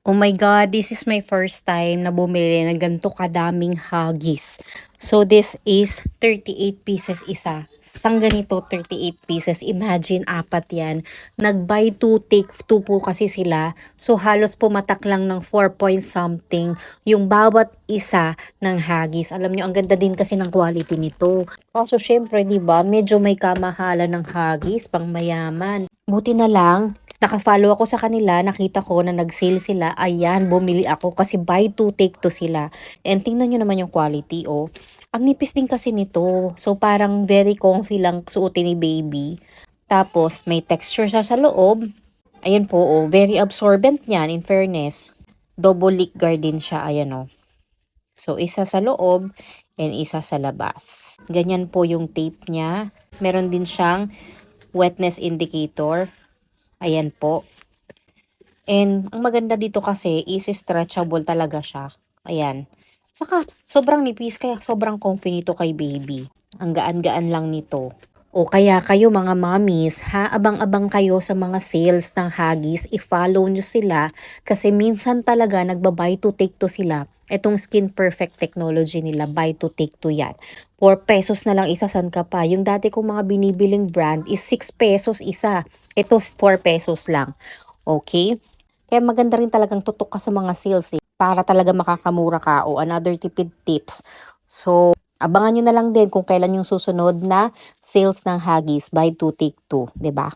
Oh my God, this is my first time na bumili ng ganito kadaming huggies. So this is 38 pieces isa. Isang ganito, 38 pieces. Imagine, apat yan. Nag-buy 2, take 2 po kasi sila. So halos pumatak lang ng 4 point something yung bawat isa ng huggies. Alam nyo, ang ganda din kasi ng quality nito. Kaso syempre, di ba, medyo may kamahalan ng huggies, pang mayaman. Buti na lang, Naka-follow ako sa kanila, nakita ko na nag-sale sila. Ayan, bumili ako kasi buy two, take two sila. And tingnan nyo naman yung quality, oh. Ang nipis din kasi nito. So, parang very comfy lang suotin ni baby. Tapos, may texture siya sa loob. Ayan po, oh. Very absorbent niyan, in fairness. Double leak guard din siya, ayan, oh. So, isa sa loob and isa sa labas. Ganyan po yung tape niya. Meron din siyang wetness indicator. Ayan po. And ang maganda dito kasi is stretchable talaga siya. Ayan. Saka sobrang nipis kaya sobrang comfy nito kay baby. Ang gaan-gaan lang nito. O kaya kayo mga mommies, ha, abang-abang kayo sa mga sales ng Huggies, i-follow nyo sila kasi minsan talaga nagba-buy to take to sila. Itong Skin Perfect technology nila, buy to take to yan. 4 pesos na lang isa, san ka pa? Yung dati kong mga binibiling brand is 6 pesos isa. Ito 4 pesos lang. Okay? Kaya maganda rin talagang tutok ka sa mga sales eh, para talaga makakamura ka o another tipid tips. So, abangan nyo na lang din kung kailan yung susunod na sales ng Huggies buy 2 take 2, 'di ba?